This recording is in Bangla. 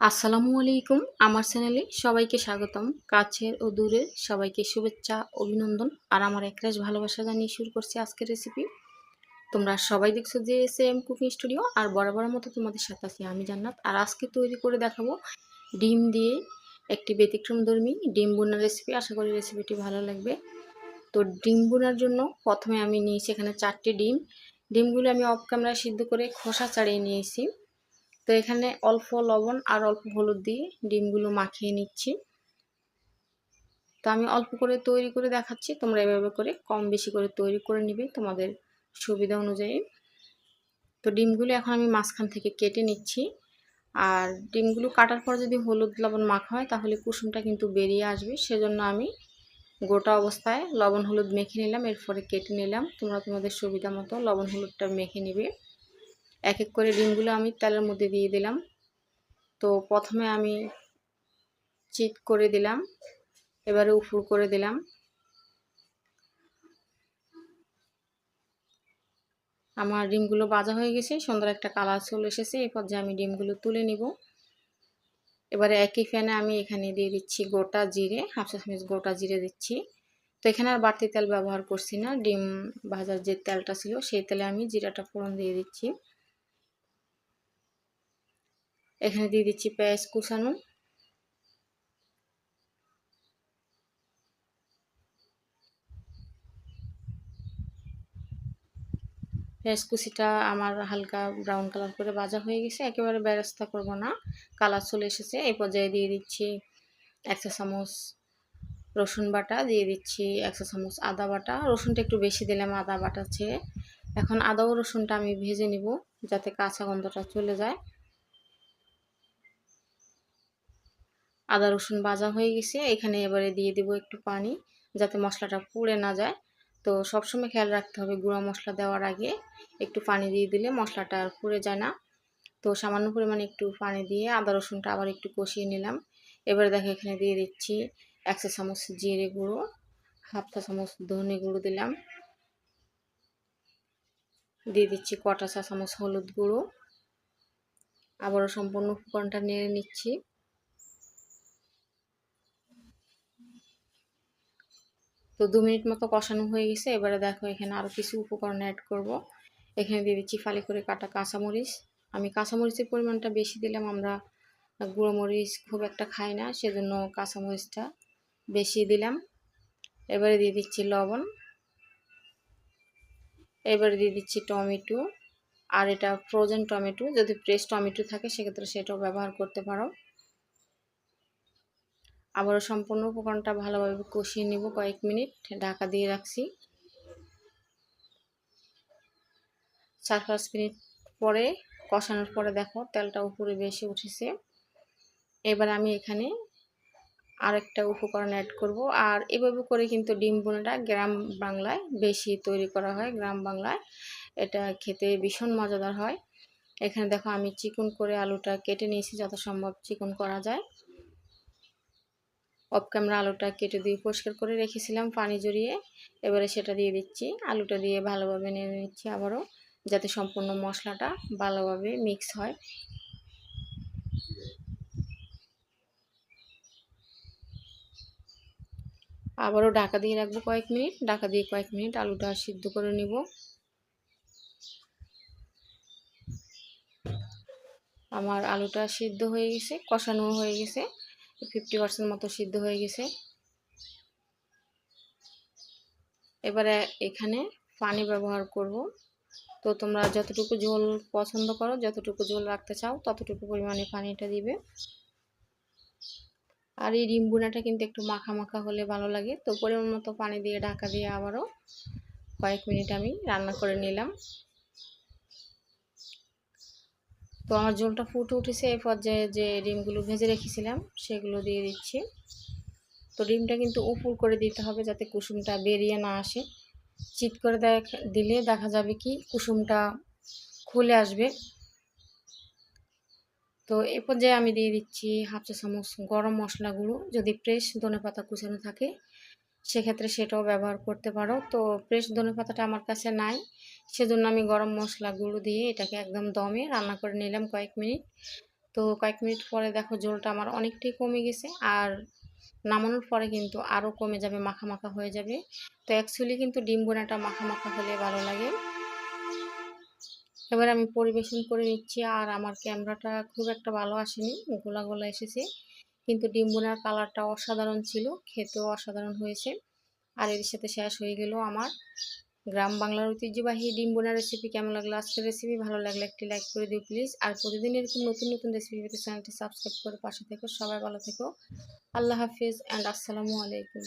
আসসালামু আলাইকুম। আমার চ্যানেলে সবাইকে স্বাগতম। কাছের ও দূরের সবাইকে শুভেচ্ছা, অভিনন্দন আর আমার একরাশ ভালোবাসা জানিয়ে শুরু করছি আজকের রেসিপি তোমরা সবাই দেখছ যে এস এম কুকিং স্টুডিও আর বরাবর মতো তোমাদের সাথে আছি আমি জান্নাত। আর আজকে তৈরি করে দেখাবো ডিম দিয়ে একটি ব্যতিক্রম ধর্মী ডিম বোনার রেসিপি আশা করি রেসিপিটি ভালো লাগবে। তো ডিম বোনার জন্য প্রথমে আমি নিয়েছি এখানে চারটি ডিম। ডিমগুলো আমি অফ ক্যামেরায় সিদ্ধ করে খোসা ছাড়িয়ে নিয়েছি। তো এখানে অল্প লবণ আর অল্প হলুদ দিয়ে ডিমগুলো মাখিয়ে নিচ্ছি। তো আমি অল্প করে তৈরি করে দেখাচ্ছি, তোমরা এভাবে করে কম বেশি করে তৈরি করে নিবে তোমাদের সুবিধা অনুযায়ী। তো ডিমগুলো এখন আমি মাঝখান থেকে কেটে নিচ্ছি। আর ডিমগুলো কাটার পর যদি হলুদ লবণ মাখা হয়, তাহলে কুসুমটা কিন্তু বেরিয়ে আসবে। সেজন্য আমি গোটা অবস্থায় লবণ হলুদ মেখে নিলাম, এরপরে কেটে নিলাম। তোমরা তোমাদের সুবিধা মতো লবণ হলুদটা মেখে নিবে। এক এক করে ডিমগুলো আমি তেলের মধ্যে দিয়ে দিলাম। তো প্রথমে আমি চিট করে দিলাম, এবারে উফুর করে দিলাম। আমার ডিমগুলো বাজা হয়ে গেছে, সুন্দর একটা কালার চলে এসেছে এই পর্যায়ে আমি ডিমগুলো তুলে নিব। এবারে একই ফ্যানে আমি এখানে দিয়ে দিচ্ছি গোটা জিরে, হাফ চামচ গোটা জিরে দিচ্ছি। তো এখানে আর বাড়তি তেল ব্যবহার করছি না, ডিম ভাজার যে তেলটা ছিল, সেই তেলে আমি জিরাটা ফোড়ন দিয়ে দিচ্ছি। এখানে দিয়ে দিচ্ছি পেঁয়াজ কুচানো। পেঁয়াজ কুচিটা আমার হালকা ব্রাউন কালার করে ভাজা হয়ে গেছে, একেবারে ব্যবস্থা করব না, কালার চলে এসেছে। এই পর্যায়ে দিয়ে দিচ্ছি একশো চামচ রসুন বাটা, দিয়ে দিচ্ছি একশো চামচ আদা বাটা। রসুনটা একটু বেশি দিলাম, আদা বাটা ছেড়ে এখন আদা ও রসুনটা আমি ভেজে নিব যাতে কাঁচা গন্ধটা চলে যায়। আদা, রসুন ভাজা হয়ে গেছে। এখানে এবারে দিয়ে দিব একটু পানি যাতে মশলাটা পুড়ে না যায়। তো সবসময় খেয়াল রাখতে হবে গুঁড়া মশলা দেওয়ার আগে। একটু পানি দিয়ে দিলে মশলাটা আর পুড়ে যায় না। তো সামান্য পরিমাণে একটু পানি দিয়ে আদা, রসুনটা আবার একটু কষিয়ে নিলাম। এবারে দেখো এখানে দিয়ে দিচ্ছি একশো চামচ জিরে গুঁড়ো, হাফ চা চামচ ধনে গুঁড়ো দিলাম। দিয়ে দিচ্ছি কটা চা চামচ হলুদ গুঁড়ো। আবারও সম্পূর্ণ উপকরণটা নেড়ে নিচ্ছি। তো দু মিনিট মতো কষানো হয়ে গেছে। এবারে দেখো এখানে আরও কিছু উপকরণ অ্যাড করব। এখানে দিয়ে দিচ্ছি ফালি করে কাটা কাঁচামরিচ। আমি কাঁচামরিচের পরিমাণটা বেশি দিলাম, আমরা গুঁড়ো মরিচ খুব একটা খাই না, সেজন্য কাঁচামরিচটা বেশি দিলাম। এবারে দিয়ে দিচ্ছি লবণ। এবারে দিয়ে দিচ্ছি টমেটো। আর এটা ফ্রোজেন টমেটো, যদি ফ্রেশ টমেটো থাকে, সেক্ষেত্রে সেটাও ব্যবহার করতে পারো। আবারও সম্পূর্ণ উপকরণটা ভালোভাবে কষিয়ে নিব কয়েক মিনিট, ঢাকা দিয়ে রাখছি। চার পাঁচ মিনিট পরে কষানোর পরে দেখো তেলটা উপরে বেশি উঠেছে। এবার আমি এখানে আরেকটা উপকরণ অ্যাড করব। আর এভাবে করে কিন্তু ডিম বোনাটা গ্রাম বাংলায় বেশি তৈরি করা হয়, গ্রাম বাংলায়। এটা খেতে ভীষণ মজাদার হয়। এখানে দেখো আমি চিকন করে আলুটা কেটে নিয়েছি, যত সম্ভব চিকন করা যায়। অফ ক্যামেরা আলুটা কেটে দিয়ে পরিষ্কার করে রেখেছিলাম, পানি জড়িয়ে। এবারে সেটা দিয়ে দিচ্ছি। আলুটা দিয়ে ভালোভাবে নেড়ে নিচ্ছি আবারও, যাতে সম্পূর্ণ মশলাটা ভালোভাবে মিক্স হয়। আবারও ঢাকা দিয়ে রাখব কয়েক মিনিট। ঢাকা দিয়ে কয়েক মিনিট আলুটা সিদ্ধ করে নিব। আমার আলুটা সিদ্ধ হয়ে গেছে কষানো হয়ে গেছে। ফিফটি পার্সেন্ট মতো সিদ্ধ হয়ে গেছে। এবারে এখানে পানি ব্যবহার করব। তো তোমরা যতটুকু ঝোল পছন্দ করো, যতটুকু ঝোল রাখতে চাও, ততটুকু পরিমাণে পানিটা দিবে। আর এই ডিমবুনাটা কিন্তু একটু মাখা মাখা হলে ভালো লাগে। তো পরিমাণ মতো পানি দিয়ে ঢাকা দিয়ে আবারও কয়েক মিনিট আমি রান্না করে নিলাম। তো আমার ঝোলটা ফুটে উঠেছে এই পর্যায়ে যে ডিমগুলো ভেজে রেখেছিলাম, সেগুলো দিয়ে দিচ্ছি। তো ডিমটা কিন্তু উপুর করে দিতে হবে যাতে কুসুমটা বেরিয়ে না আসে। চিট করে দেখ, দিলে দেখা যাবে কি কুসুমটা খুলে আসবে। তো এ পর্যায়ে আমি দিয়ে দিচ্ছি হাফ চা চামচ গরম মশলা গুঁড়ো যদি ফ্রেশ ধনে পাতা কুচানো থাকে, সেক্ষেত্রে সেটাও ব্যবহার করতে পারো। তো ফ্রেশ ধনে পাতাটা আমার কাছে নাই। সেজন্য আমি গরম মশলা গুঁড়ো দিয়ে এটাকে একদম দমে রান্না করে নিলাম কয়েক মিনিট। তো কয়েক মিনিট পরে দেখো ঝোলটা আমার অনেকটাই কমে গেছে আর নামানোর পরে কিন্তু আরও কমে যাবে, মাখা মাখা হয়ে যাবে। তো অ্যাকচুয়ালি কিন্তু ডিম বোনাটা মাখা মাখা হলে ভালো লাগে। এবার আমি পরিবেশন করে নিচ্ছি আর আমার ক্যামেরাটা খুব একটা ভালো আসেনি, গোলা গোলা এসেছে। কিন্তু ডিম বোনার কালারটা অসাধারণ ছিল, খেতেও অসাধারণ হয়েছে। আর এর সাথে শেষ হয়ে গেল আমার গ্রাম বাংলার ঐতিহ্যবাহী ডিম বোনার রেসিপি কেমন লাগল? আজকের রেসিপি ভালো লাগলে একটি লাইক করে দিও প্লিজ আর প্রতিদিন এরকম নতুন নতুন রেসিপি পেতে চ্যানেলটি সাবস্ক্রাইব করে পাশে থেকো। সবাই ভালো থেকো। আল্লাহ হাফিজ অ্যান্ড আসসালামু আলাইকুম।